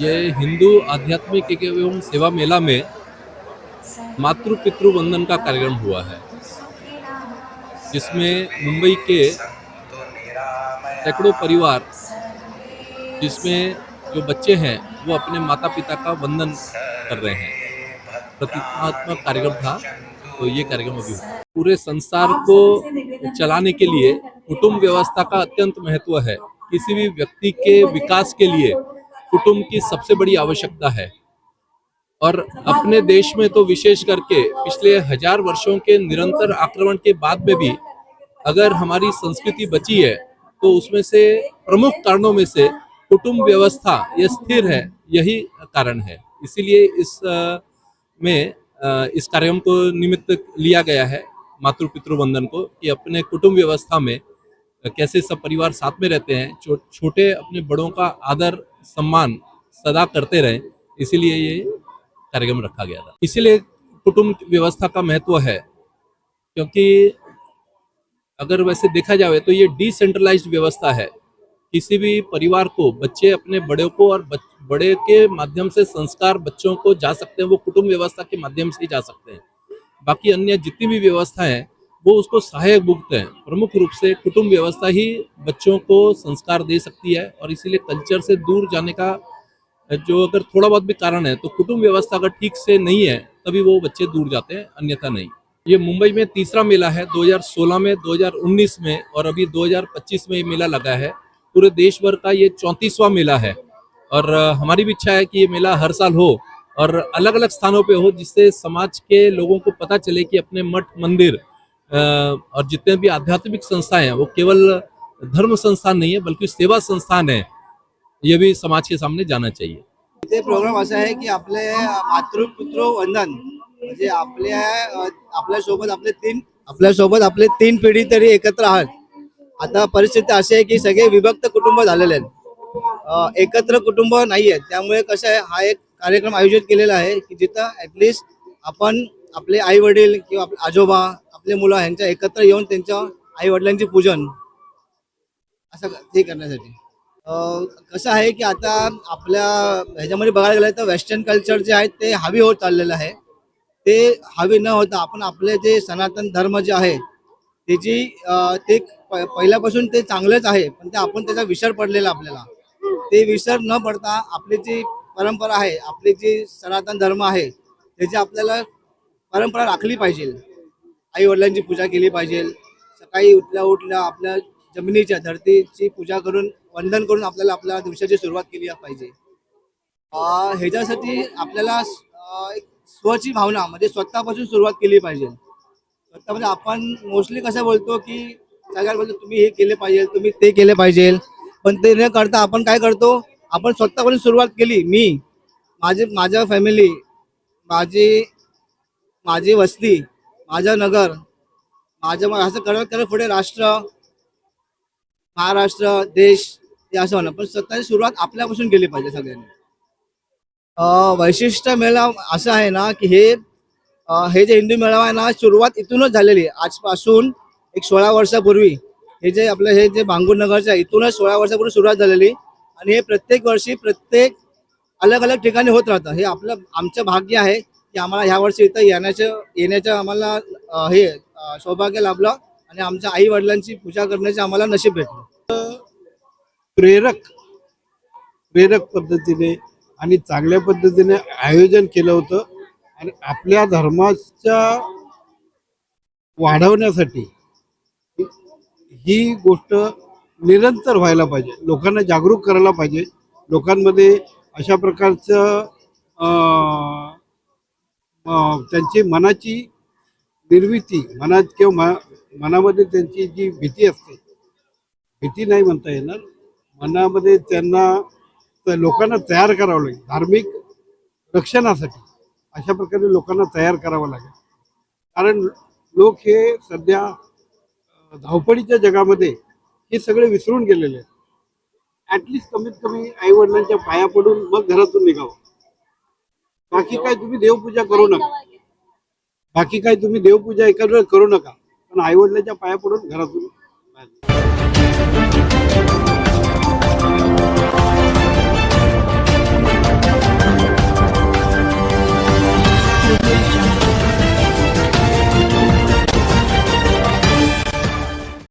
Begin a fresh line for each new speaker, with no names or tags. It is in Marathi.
ये हिंदू आध्यात्मिक एवं सेवा मेला में मातृ पितृ वंदन का कार्यक्रम हुआ है, जिसमें मुंबई के सैकड़ों परिवार, जिसमें जो बच्चे हैं, वो अपने माता पिता का वंदन कर रहे हैं। प्रतीकात्मक कार्यक्रम था तो ये कार्यक्रम अभी पूरे संसार को चलाने के लिए कुटुंब व्यवस्था का अत्यंत महत्व है। किसी भी व्यक्ति के विकास के लिए कुटुंब की सबसे बड़ी आवश्यकता है। और अपने देश में तो विशेष करके पिछले हज़ार वर्षों के निरंतर आक्रमण के बाद में भी अगर हमारी संस्कृति बची है तो उसमें से प्रमुख कारणों में से कुटुंब व्यवस्था ये स्थिर है, यही कारण है। इसीलिए इस में इस कार्यक्रम को निमित्त लिया गया है मातृ पितृ वंदन को कि अपने कुटुंब व्यवस्था में कैसे सब परिवार साथ में रहते हैं छोटे अपने बड़ों का आदर सम्मान सदा करते रहें, इसीलिए ये कार्यक्रम रखा गया था। इसीलिए कुटुंब व्यवस्था का महत्व है, क्योंकि अगर वैसे देखा जाए तो ये डिसेंट्रलाइज्ड व्यवस्था है। किसी भी परिवार को, बच्चे अपने बड़े को और बड़े के माध्यम से संस्कार बच्चों को जा सकते हैं, वो कुटुंब व्यवस्था के माध्यम से ही जा सकते हैं। बाकी अन्य जितनी भी व्यवस्था है वो उसको सहायक भुगत है। प्रमुख रूप से कुटुंब व्यवस्था ही बच्चों को संस्कार दे सकती है और इसीलिए कल्चर से दूर जाने का, जो अगर थोड़ा बहुत भी कारण है तो कुटुंब व्यवस्था अगर ठीक से नहीं है, तभी वो बच्चे दूर जाते हैं, अन्यथा नहीं। ये मुंबई में तीसरा मेला है 2016 में 2019 में और अभी 2025 में ये मेला लगा है। पूरे देश भर का ये चौंतीसवां मेला है और हमारी भी इच्छा है कि ये मेला हर साल हो और अलग अलग स्थानों पे हो, जिससे समाज के लोगों को पता चले कि अपने मठ, मंदिर और जितने भी आध्यात्मिक संस्थाएं हैं वो केवल धर्म संस्थान नहीं है बल्कि सेवा संस्थान है। ये भी समाज के सामने जाना चाहिए।
इथे प्रोग्राम असा आहे की आपले मातृपुत्र वंदन म्हणजे आपल्या आपल्यासोबत आपल्यासोबत आपले तीन आपल्यासोबत आपले तीन पिढी तरी एकत्र आहात. आता परिस्थिती अशी आहे की सगळे विभक्त कुटुंब झालेले आहेत. अ, एकत्र कुटुंब नाही आहेत त्यामुळे कसं आहे हा एक कार्यक्रम आयोजित केलेला आहे की जिथं ऍटलिस्ट आपण आपले आई वडील किंवा आपले आजोबा आपले मुलं यांच्या एकत्र येऊन त्यांच्या आई वडिलांचे पूजन असं ते करण्यासाठी. कसं आहे की आता आपल्या ह्याच्यामध्ये बघायला गेलं तर वेस्टर्न कल्चर जे आहे ते हवी होत चाललेलं आहे. ते हवी न होता आपण आपले जे सनातन धर्म जे आहे त्याची ते पहिल्यापासून ते चांगलंच आहे पण ते आपण त्याचा विसर पडलेला आपल्याला. ते विसर न पडता आपली जी परंपरा आहे आपली जी सनातन धर्म आहे त्याची आपल्याला परंपरा राखली पाहिजे. आई वडिलांची पूजा केली पाहिजे. सकाळी उठल्या उठल्या आपल्या जमिनीच्या धरतीची पूजा करून वंदन करून आपल्याला आपल्या दिवसाची सुरुवात केली पाहिजे. ह्याच्यासाठी आपल्याला एक स्वची भावना म्हणजे स्वतःपासून सुरुवात केली पाहिजे. स्वतःमध्ये आपण मोस्टली कसं बोलतो की सगळ्यात बोलतो तुम्ही हे केले पाहिजे तुम्ही ते केले पाहिजे. पण ते न करता आपण काय करतो आपण स्वतःपासून सुरुवात केली मी माझे माझ्या फॅमिली माझी माझी वस्ती माझं नगर माझं मग असं करत करत पुढे राष्ट्र महाराष्ट्र देश हे असं होणं पण स्वतःची सुरुवात आपल्यापासून केली पाहिजे सगळ्यांनी. अं, वैशिष्ट्य मेळा असं आहे ना की हे हे जे हिंदू मेळावा आहे ना सुरुवात इथूनच झालेली आहे. आजपासून एक सोळा वर्षापूर्वी हे जे आपलं हे जे भांगूर नगरचं आहे इथूनच सोळा वर्षापूर्वी सुरुवात झालेली. आणि हे प्रत्येक वर्षी प्रत्येक अलग अलग ठिकाणी होत राहतं. हे आपलं आमचं भाग्य आहे. की आम्हाला ह्या वर्षी इथं येण्याचं येण्याचं आम्हाला हे सौभाग्य लाभलं आणि आमच्या आई वडिलांची पूजा करण्याचे आम्हाला नशीब भेटलं.
प्रेरक प्रेरक पद्धतीने आणि चांगल्या पद्धतीने आयोजन केलं होतं आणि आपल्या धर्माच्या वाढवण्यासाठी ही गोष्ट निरंतर व्हायला पाहिजे. लोकांना जागरूक करायला पाहिजे. लोकांमध्ये अशा प्रकारचं त्यांची मनाची निर्मिती मनात किंवा म- मनामध्ये त्यांची जी भीती असते भीती नाही म्हणता येणार. मनामध्ये त्यांना त्या लोकांना तयार करावं लागेल धार्मिक रक्षणासाठी. अशा प्रकारे लोकांना तयार करावं लागेल. कारण लोक हे सध्या धावपळीच्या जगामध्ये हे सगळे विसरून गेलेले आहेत. ॲटलिस्ट कमीत कमी आईवडिलांच्या पाया पडून मग घरातून निघावं. बाकी काय तुम्ही देवपूजा करू नका. बाकी काय तुम्ही देवपूजा एखाद वेळ करू नका. पण आईवडिलांच्या पाया पडून घरातून